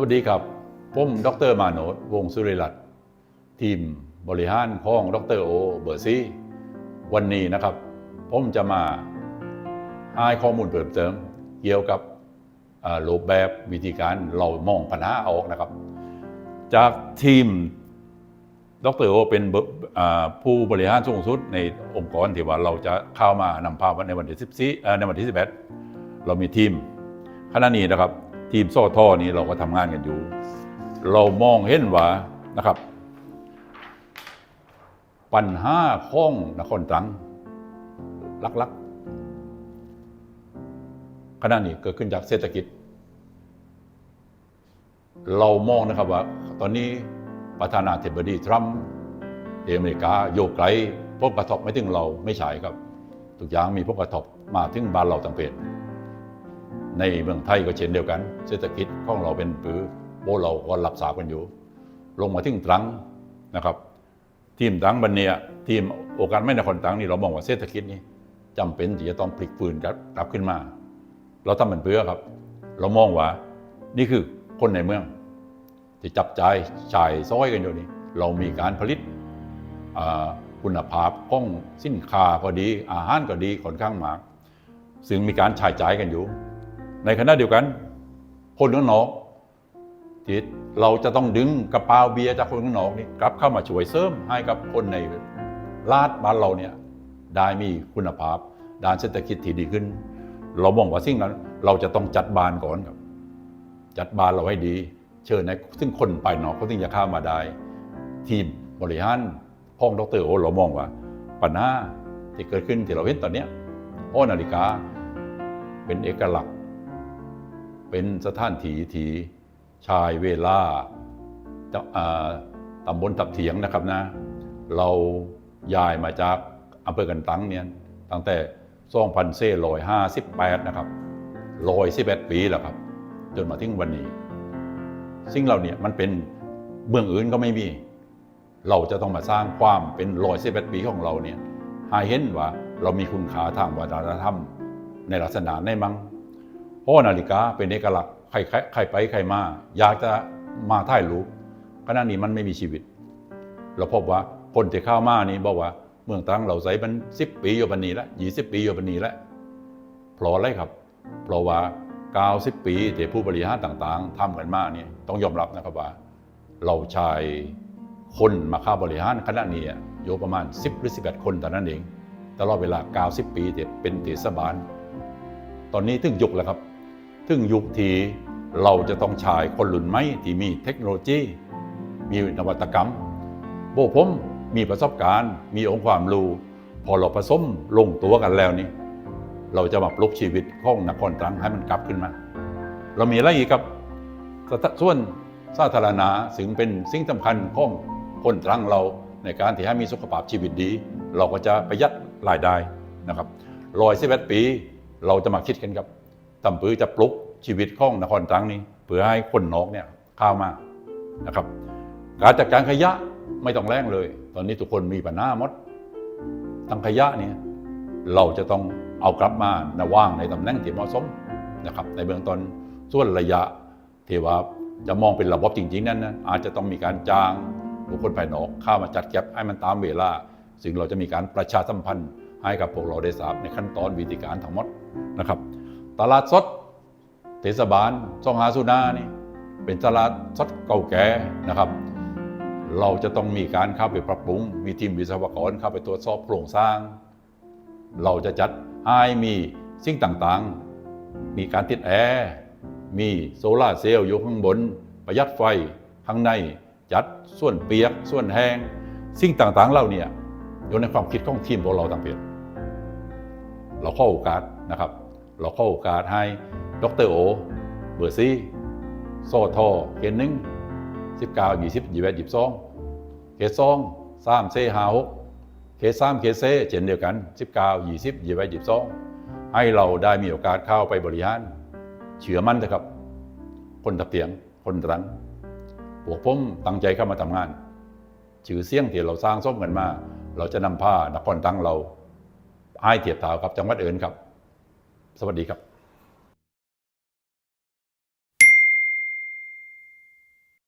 วัสดีครับ ผมดรมาโนดวงสุริรัตน์ทีมบริหารของดรโอเบอร์ซีวันนี้นะครับ ผมจะมาให้ข้อมูลเพิ่มเติม เกี่ยวกับรูปแบบวิธีการเรามองปัญหาออกนะครับ จากทีมดรโอเป็นผู้บริหารสูงสุดในองค์กรที่ว่าเราจะเข้ามานำพาวันในวันที่14เอ่ในวันที่ 11 เรามีทีมขณะนี้นะครับ ทีมซ่ท่อนี้เราก็ทำงานกันอยู่ เรามองเห็นว่านะครับ ปัญหาของนครตรังลักๆขณะนี้เกิดขึ้นจากเศรษฐกิจ เรามองนะครับว่า ตอนนี้ประธานาธิบดีทรัมป์อเมริกาโยกไกลพวกกระทบไม่ถึงเราไม่ใช่ครับ ทุกอย่างมีพวกกระทบมาถึงบ้านเราต่างเป็น ในเมืองไทยก็เช่นเดียวกัน เศรษฐกิจของเราเป็นปือโบเราก็รับสากันอยู่ ลงมาถึงตรังนะครับ ทีมตรังบันเนียทีมโอกาสไม่นครตรังนี่เรามองว่าเศรษฐกิจนี้จำเป็นที่จะต้องพลิกฟื้นกลับขึ้นมา เราทำเป็นเพื่อครับ เรามองว่านี่คือคนในเมือง ที่จับจ่ายจ่ายซ้อยกันอยู่นี่เรามีการผลิตคุณภาพของสินค้าก็ดี อาหารก็ดีค่อนข้างมาก ซึ่งมีการฉายจ่ายกันอยู่ ในขณะเดียวกัน คนข้างนอกที่เราจะต้องดึงกระเป๋าเบียร์จากคนข้างนอกนี่กลับเข้ามาช่วยเสริมให้กับคนในลาดบ้านเราเนี่ยได้มีคุณภาพ ด้านเศรษฐกิจที่ดีขึ้น เรามองว่าสิ่งนั้น เราจะต้องจัดบานก่อนครับ จัดบานเราให้ดี เชิญในซึ่งคนไปนอกเขาถึงจะเข้ามาได้ ทีมบริหารห้องดรโอเรามองว่าปัญหาที่เกิดขึ้นที่เราเห็นตอนนี้ยหอนาฬิกาเป็นเอกลักษณ์ เป็นสถานที่ที่ชายเวลาตำบลตับเถียงนะครับนะ เราย้ายมาจากอำเภอกันตังเนี่ยตั้งแต่2458นเซลอยห้าสิบแปดนะครับ111ปีแล้วครับ จนมาถึงวันนี้ สิ่งเหล่านี้มันเป็นเมืองอื่นก็ไม่มี เราจะต้องมาสร้างความเป็นรอยเซบแปดปีของเราเนี่ยให้เห็นว่าเรามีคุณค่าทางวัฒนธรรม ในลักษณะในมังเพ ราะว่านาฬิกาเป็นเอกลักษณ์ใครใครใครไปใครมาอยากจะมาถ่ายรูปขณะนี้มันไม่มีชีวิต เราพบว่าคนที่เข้ามานี่บอกว่าเมืองตังเราใส่มันสิบปีอยู่ปันนี้แล้วยี่สิบปีอยู่ปันนี้แล้วเพราะอะไรครับเพราะว่า90ปีที่ผู้บริหารต่างๆทำกันมาเนี่ยต้องยอมรับนะครับว่า เราใช้คนมาเข้าบริหารคณะนี้อยู่ประมาณ 10 หรือ11คนแต่นั้นเอง ตลอดเวลา 90 ปีที่เป็นเทศบาล ตอนนี้ถึงยุคแล้วครับ ถึงยุคที่เราจะต้องใช้คนรุ่นใหม่ที่มีเทคโนโลยี มีนวัตกรรมโบผมมีประสบการณ์ มีองค์ความรู้ พอเราผสมลงตัวกันแล้วนี่เราจะมาปลุกชีวิตของนครตรังให้มันกลับขึ้นมา เรามีอะไรอีกครับสถส่วนสาธารณะซึ่งเป็นสิ่งสำคัญของคนตรังเราในการที่ให้มีสุขภาพชีวิตดี เราก็จะประหยัดรายได้นะครับรอยสิบเอ็ดปี เราจะมาคิดกันครับ ตำปือจะปลุกชีวิตของนครตรังนี้เพื่อให้คนนอกเนี่ยเข้ามานะครับ การจัดการขยะไม่ต้องแรงเลย ตอนนี้ทุกคนมีปัญหาหมดทั้งขยะเนี่ยเราจะต้องเอากลับมานว่างในตำแหน่งที่เหมาะสมนะครับ ในเบื้องต้นส่วนระยะที่ว่าจะมองเป็นระบบจริง ๆ นั้นนะอาจจะต้องมีการจ้างบุคคลภายนอกเข้ามาจัดเก็บให้มันตามเวลา ซึ่งเราจะมีการประชาสัมพันธ์ให้กับพวกเราได้ทราบในขั้นตอนวิธีการทั้งหมดนะครับ ตลาดสดเทศบาลซองหาสุนานี่เป็นตลาดสดเก่าแก่นะครับ เราจะต้องมีการเข้าไปปรับปรุง มีทีมวิศวกรเข้าไปตรวจสอบโครงสร้าง เราจะจัดให้มีสิ่งต่างๆ มีการติดแอร์มีโซลาเซลล์อยู่ข้างบน ประหยัดไฟข้างในจัดส่วนเปียก ส่วนแห้ง สิ่งต่างๆเหล่านี้อยู่ในความคิดของทีมของเราต่างเปลี่ยเราเข้าโอกาสนะครับ เราเข้าโอกาสให้ดรโอ เบอร์ซี่โซทอเกนหนึ่งสิบเก้ายี่สิบยี่สิบเอ็ดยี่สิบสองเขตสองสามเซห้าหกเขตสามเขตเซเช่นเดียวกันสิบเก้ายี่สิบยี่สิบเอ็ดยี่สิบสองให้เราได้มีโอกาสเข้าไปบริหารเชื่อมั่นนะครับ คนตะเตียง คนตรังพวกผมตั้งใจเข้ามาทำงาน ชื่อเสียงที่เราสร้างส้มกันมา เราจะนำผ้านครตังเราให้เทียบเท่ากับจังหวัดอื่นครับ สวัสดีครับ